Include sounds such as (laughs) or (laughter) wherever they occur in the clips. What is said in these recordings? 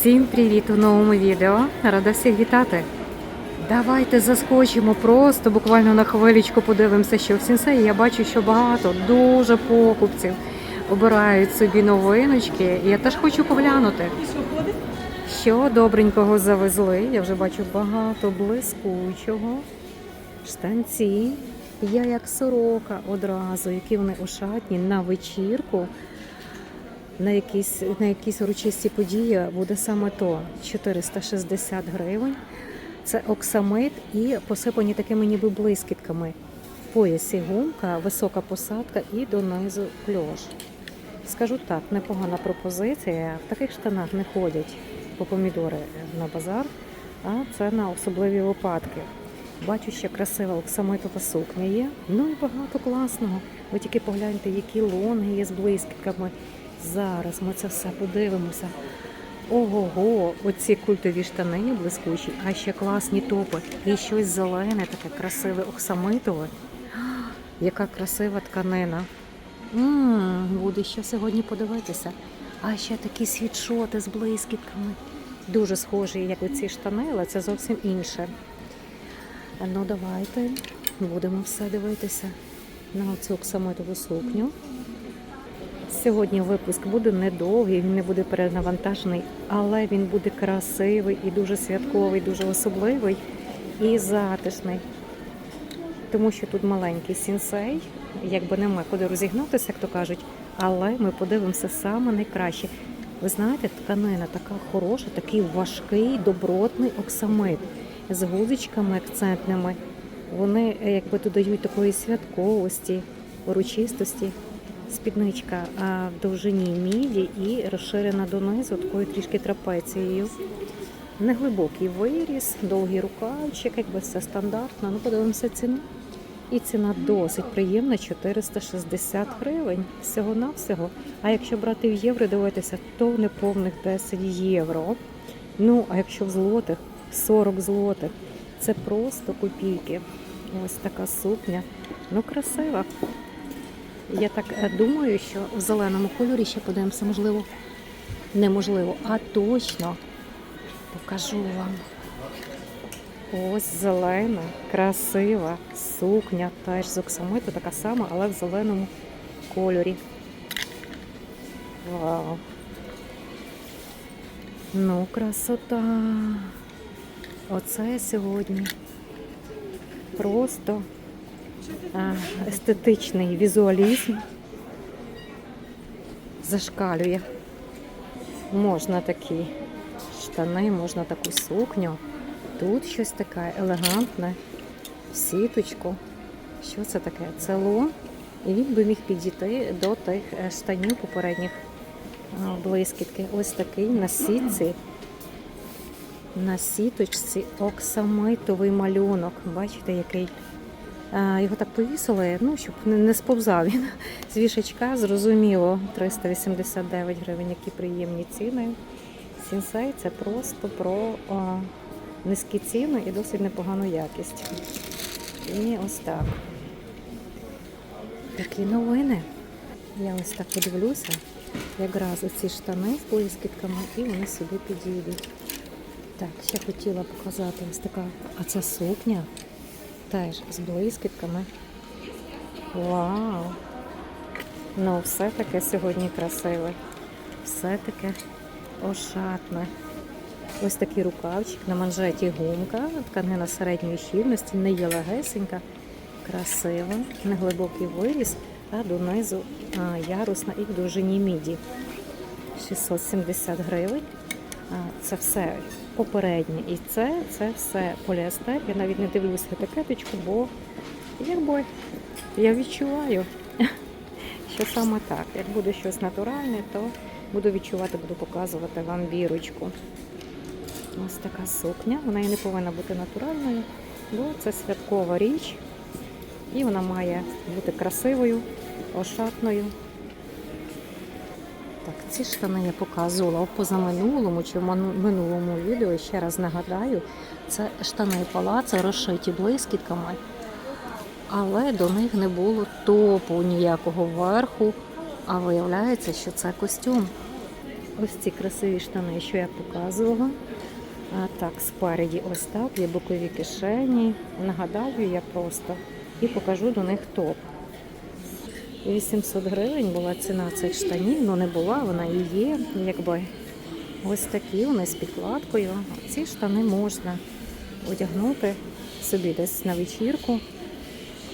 Всім привіт у новому відео. Рада всіх вітати. Давайте заскочимо просто буквально на хвилечку подивимося, що в сінсеї я бачу, що багато, дуже покупців обирають собі новиночки. І я теж хочу поглянути. Що добренького завезли. Я вже бачу багато блискучого. Штанці. Я як сорока одразу, які вони ошатні на вечірку на якісь, на якісь урочисті події буде саме то 460 гривень. Це оксамит і посипані такими ніби блискітками. В поясі гумка, висока посадка і донизу кльош. Скажу так, непогана пропозиція. В таких штанах не ходять по помідори на базар, а це на особливі випадки. Бачу, що красива оксамитова сукня є. Ну і багато класного. Ви тільки погляньте, які лонги є з блискітками. Зараз ми це все подивимося. Ого-го, оці культові штани блискучі, а ще класні топи. І щось зелене, таке красиве оксамитове. (gasps) Яка красива тканина. М, Буде що сьогодні подивитися. А ще такі світшоти з блискітками. Дуже схожі, як оці штани, але це зовсім інше. Ну, давайте будемо все дивитися на цю оксамитову сукню. Сьогодні випуск буде недовгий, він не буде перенавантажений, але він буде красивий і дуже святковий, дуже особливий і затишний. Тому що тут маленький сінсей, якби нема куди розігнатися, як то кажуть, але ми подивимося саме найкраще. Ви знаєте, тканина така хороша, такий важкий, добротний оксамит з гудзичками акцентними. Вони е, якби додають такої святковості, урочистості спідничка в довжині міді і розширена донизу такою трішки трапецією. Неглибокий виріс, довгий рукавчик, якби все стандартно. Ну, подивимося ціну. І ціна досить приємна 460 гривень всього-навсього. А якщо брати в євро дивитися, то неповних 10 євро. Ну, а якщо в злотих 40 злотих. Це просто копійки. Ось така сукня. Ну, красива. Я так е, думаю, що в зеленому кольорі ще подивимося, можливо, неможливо, а точно покажу вам. Ось зелена, красива сукня, теж з оксамиту, така сама, але в зеленому кольорі. Вау. Ну, красота. Оце сьогодні. Просто естетичний візуалізм зашкалює. Можна такі штани, можна таку сукню. Тут щось таке елегантне, сіточку. Що це таке? Це лон. І він би міг підійти до тих е, штанів попередніх блискітки. Ось такий на сітці. На сіточці оксамитовий малюнок. Бачите, який його так повісили, ну, щоб не- сповзав він з вішачка, зрозуміло, 389 гривень, які приємні ціни. Сінсей це просто про низькі ціни і досить непогану якість. І ось так. Такі новини. Я ось так подивлюся, якраз оці штани з блискітками, і вони сюди підійдуть. Так, ще хотіла показати ось така, а це сукня теж з блискітками. Вау! Ну, все таке сьогодні красиве. Все таке ошатне. Ось такий рукавчик на манжеті гумка, тканина середньої щільності, не є легесенька, красива, неглибокий виріс, а донизу ярусна і в довжині міді. 670 гривень. Це все попереднє. І це, це все поліестер. Я навіть не дивлюся етикеточку, бо якби я відчуваю, (laughs) що саме так. Як буде щось натуральне, то буду відчувати, буду показувати вам бірочку. Ось така сукня. Вона і не повинна бути натуральною, бо це святкова річ. І вона має бути красивою, ошатною. Ці штани я показувала в позаминулому чи в минулому відео. Ще раз нагадаю, це штани палацу розшиті блискітками, але до них не було топу ніякого верху. А виявляється, що це костюм. ось ці красиві штани, що я показувала. А, так, спереді ось так, є бокові кишені. Нагадаю я просто і покажу до них топ. 800 гривень була ціна цих штанів, ну не була, вона і є, якби. Ось такі вони з підкладкою. Ці штани можна одягнути собі десь на вечірку.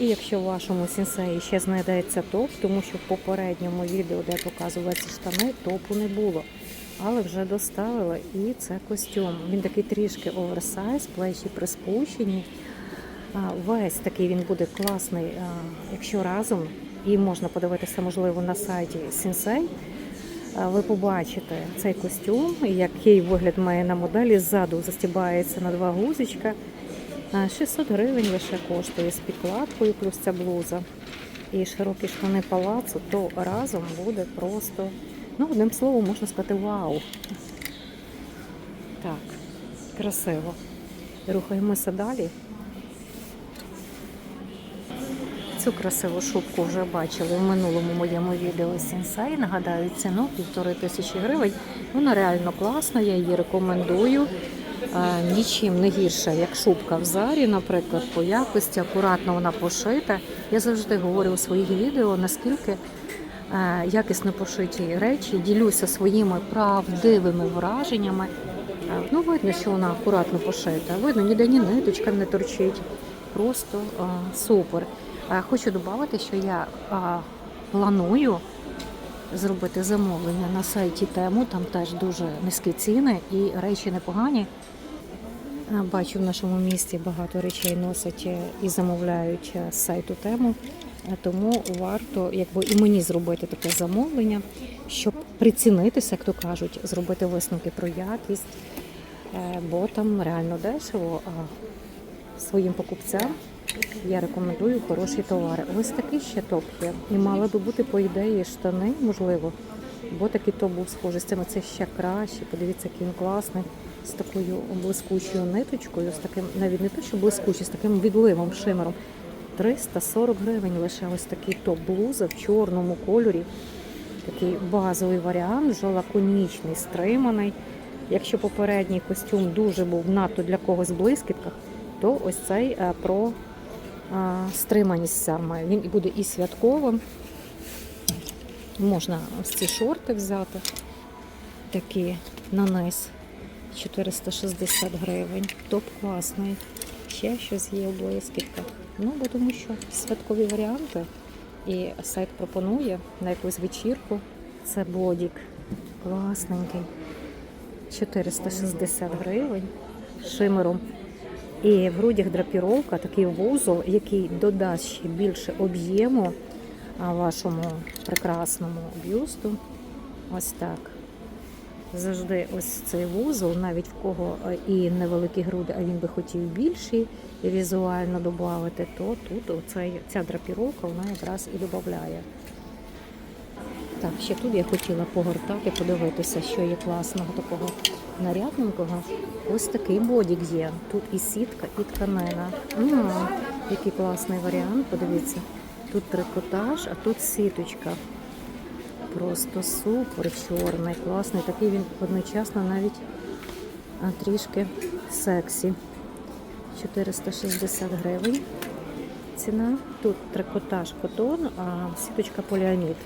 І якщо в вашому сенсеї ще знайдеться топ, тому що в попередньому відео, де я показувала ці штани, топу не було. Але вже доставили і це костюм. Він такий трішки оверсайз, плечі приспущені. Весь такий він буде класний, якщо разом, і можна подивитися, можливо, на сайті Sensei. А, Ви побачите цей костюм, який вигляд має на моделі. Ззаду застібається на два гузичка. 600 гривень лише коштує з підкладкою, плюс ця блуза. І широкі штани палацу, то разом буде просто, ну, одним словом, можна сказати, вау. Так, красиво. Рухаємося далі. Цю красиву шубку вже бачили в минулому моєму відео Сінсай. Нагадаю, ціну півтори тисячі гривень. Вона реально класна, я її рекомендую. Е, Нічим не гірша, як шубка в зарі, наприклад, по якості, акуратно вона пошита. Я завжди говорю у своїх відео, наскільки е, якісно пошиті речі, ділюся своїми правдивими враженнями. Е, Ну, видно, що вона акуратно пошита. Видно, ніде ні ниточка не торчить. Просто супер. Е, Хочу додати, що я е, планую зробити замовлення на сайті тему. Там теж дуже низькі ціни і речі непогані. Е, Бачу, в нашому місті багато речей носять і замовляють з сайту тему. Тому варто якби і мені зробити таке замовлення, щоб прицінитися, як то кажуть, зробити висновки про якість, бо там реально дешево. А своїм покупцям я рекомендую хороші товари. Ось такий ще топ є. І мали би бути, по ідеї, штани, можливо. Бо такий топ був схожий з цими. Це ще краще. Подивіться, який він класний. З такою блискучою ниточкою, з таким, навіть не те, що блискучий, з таким відливом, шимером. 340 гривень лише ось такий топ блуза в чорному кольорі. Такий базовий варіант, вже лаконічний, стриманий. Якщо попередній костюм дуже був надто для когось в блискітках, то ось цей е, про стриманість саме. Він буде і святковим. Можна ось ці шорти взяти, такі на низ 460 гривень. Топ класний. Ще щось є в блискітках. Ну, бо тому що святкові варіанти. І сайт пропонує на якусь вечірку. Це бодік. Класненький. 460 гривень шимером. І в грудях драпіровка, такий вузол, який додасть ще більше об'єму вашому прекрасному бюсту. Ось так. Завжди ось цей вузол, навіть в кого е, і невеликі груди, а він би хотів більші візуально додати, то тут оцей, ця драпіровка вона якраз і додає. Так, ще тут я хотіла погортати, подивитися, що є класного такого нарядненького. Ось такий бодік є. Тут і сітка, і тканина. м який класний варіант, подивіться. Тут трикотаж, а тут сіточка. Просто супер чорний, класний. Такий він одночасно навіть трішки сексі. 460 гривень. Ціна. Тут трикотаж котон, а сіточка поліамід.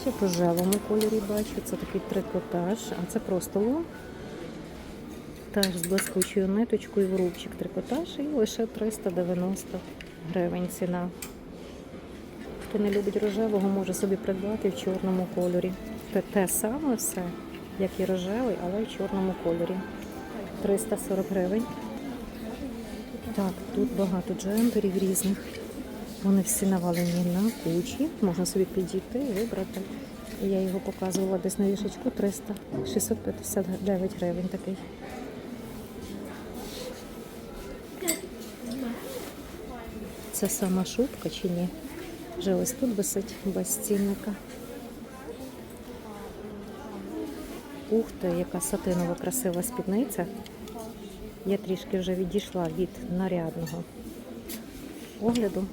Ще по рожевому кольорі бачу, це такий трикотаж, а це просто лон. Теж з блискучою ниточкою в рубчик трикотаж і лише 390 гривень ціна. Хто не любить рожевого, може собі придбати в чорному кольорі. Це те саме все, як і рожевий, але в чорному кольорі. 340 гривень. Так, тут багато джемперів різних. Вони всі навалені на кучі. Можна собі підійти і вибрати. Я його показувала десь на вішечку 300, 659 гривень такий. Це сама шубка чи ні? Вже ось тут висить без цінника. Ух ти, яка сатинова красива спідниця. Я трішки вже відійшла від нарядного огляду.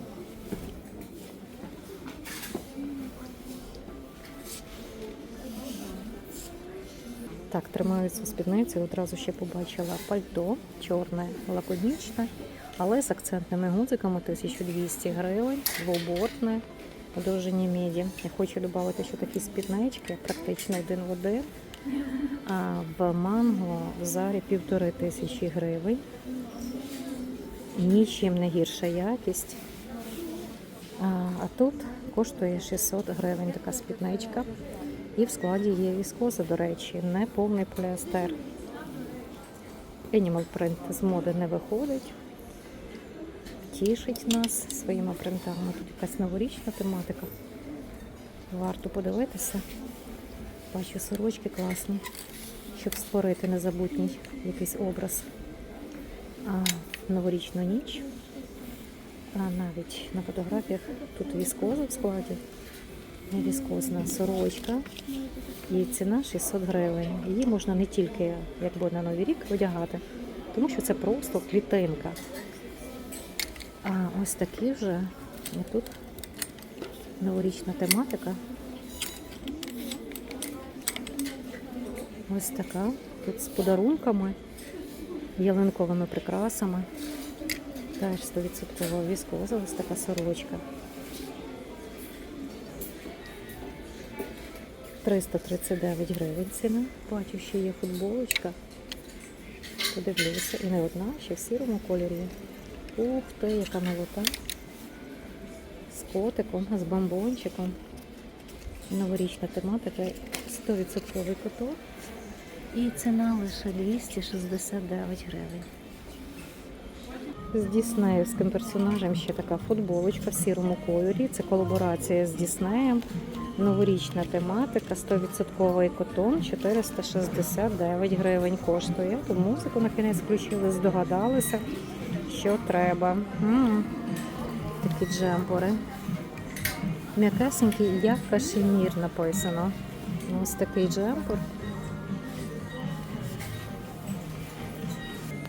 Так, тримаю цю спідницю. Одразу ще побачила пальто, чорне, лаконічне, але з акцентними гудзиками 1200 гривень, двобортне, у довжині міді. Я хочу додати, що такі спіднички практично один в один. А в манго в зарі півтори тисячі гривень. Нічим не гірша якість. А, а тут коштує 600 гривень така спідничка. І в складі є віскоза, до речі, не повний поліестер. Animal Print з моди не виходить. Тішить нас своїми принтами. Тут якась новорічна тематика. Варто подивитися. Бачу сорочки класні, щоб створити незабутній якийсь образ. А новорічну ніч. А навіть на фотографіях тут віскоза в складі. Віскозна сорочка. І ціна 600 гривень. Її можна не тільки якби на Новий рік одягати, тому що це просто клітинка. А ось такі вже і тут новорічна тематика. Ось така. Тут з подарунками, ялинковими прикрасами. Теж 100% віскоза, ось така сорочка. 339 гривень ціна. Бачу, що є футболочка. Подивлюся. І не одна, ще в сірому кольорі. Ух ти, яка милота. З котиком, з бомбончиком. Новорічна тематика. 100% коток. І ціна лише 269 гривень. З Діснеївським персонажем ще така футболочка в сірому кольорі. Це колаборація з Діснеєм. Новорічна тематика, 100% котон, 469 гривень коштує. Ту музику на кінець включили, здогадалися, що треба. М, Такі джемпори. М'якесенький, як кашемір написано. Ось такий джемпор.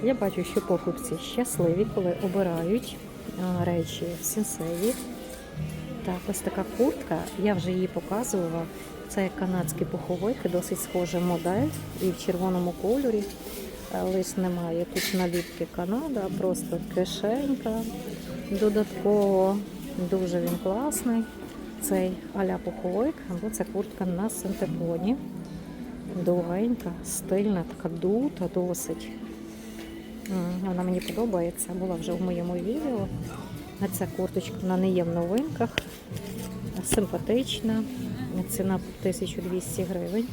Я бачу, що покупці щасливі, коли обирають речі в сенсеї. Так, ось така куртка, я вже її показувала. Це канадський пуховик, досить схожа модель і в червоному кольорі. Е, Лиш немає тут наліпки Канада, просто кишенька. Додатково дуже він класний. Цей аля пуховик, або це куртка на синтепоні. Довгенька, стильна, така дута досить. Вона мені подобається, була вже в моєму відео. Ця курточка вона не в новинках. Симпатична. Ціна 1200 гривень.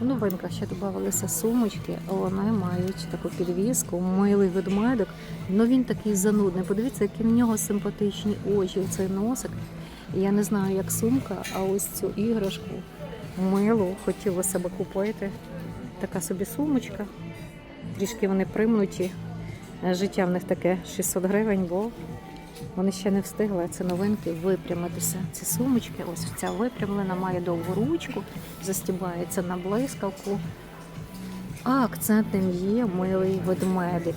В новинках ще додавалися сумочки, вони мають таку підвіску, милий ведмедик. Ну він такий занудний. Подивіться, які в нього симпатичні очі, цей носик. Я не знаю, як сумка, а ось цю іграшку милу хотілося б купити. Така собі сумочка. Трішки вони примнуті. Життя в них таке 600 гривень, бо вони ще не встигли, це новинки, випрямитися. Ці сумочки, ось ця випрямлена, має довгу ручку, застібається на блискавку. А акцентним є милий ведмедик.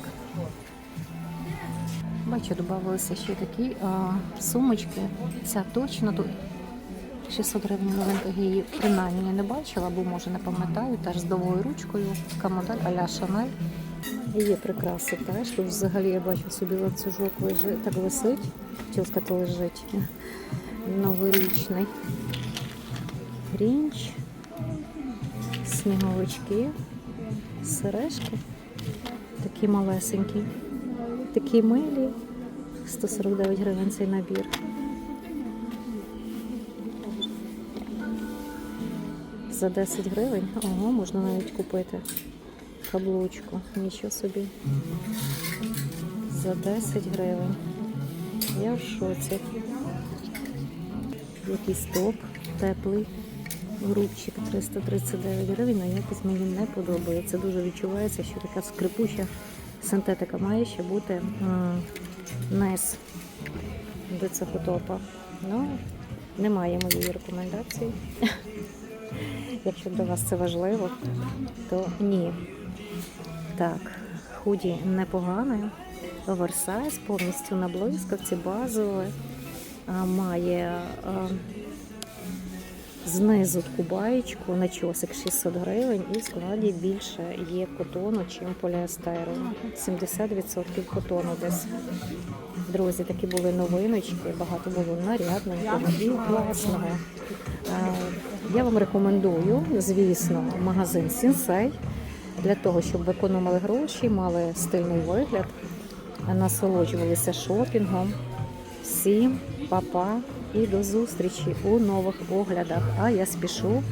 Бачу, додавалися ще такі а, сумочки. Ця точно тут 600 гривень новинка її принаймні не бачила, бо може не пам'ятаю, теж з довгою ручкою. Така модель а-ля Шанель. Є прикраси теж. Тут взагалі я бачу собі ланцюжок лежить, так висить. Хотіла сказати, лежить. Новорічний. Рінч, сніговички, сережки. Такі малесенькі. Такі милі. 149 гривень цей набір. За 10 гривень, ого, можна навіть купити каблучку. Нічого собі. За 10 гривень. Я в шоці. Якийсь топ теплий. Грубчик 339 гривень, а якось мені не подобається. Дуже відчувається, що така скрипуча синтетика має ще бути низ до цього топа. Ну, немає моєї рекомендації. (laughs) Якщо для вас це важливо, то ні. Так, худі непогане, оверсайз, повністю на блискавці, базове. Має а, Знизу таку баєчку, начосик 600 гривень і в складі більше є котону, чим поліестеру. 70% котону десь. Друзі, такі були новиночки, багато було нарядненького і класного. Я вам рекомендую, звісно, магазин Сінсей для того, щоб виконували гроші, мали стильний вигляд, насолоджувалися шопінгом. Всім па-па і до зустрічі у нових оглядах. А я спішу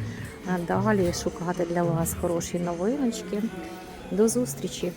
далі шукати для вас хороші новиночки. До зустрічі!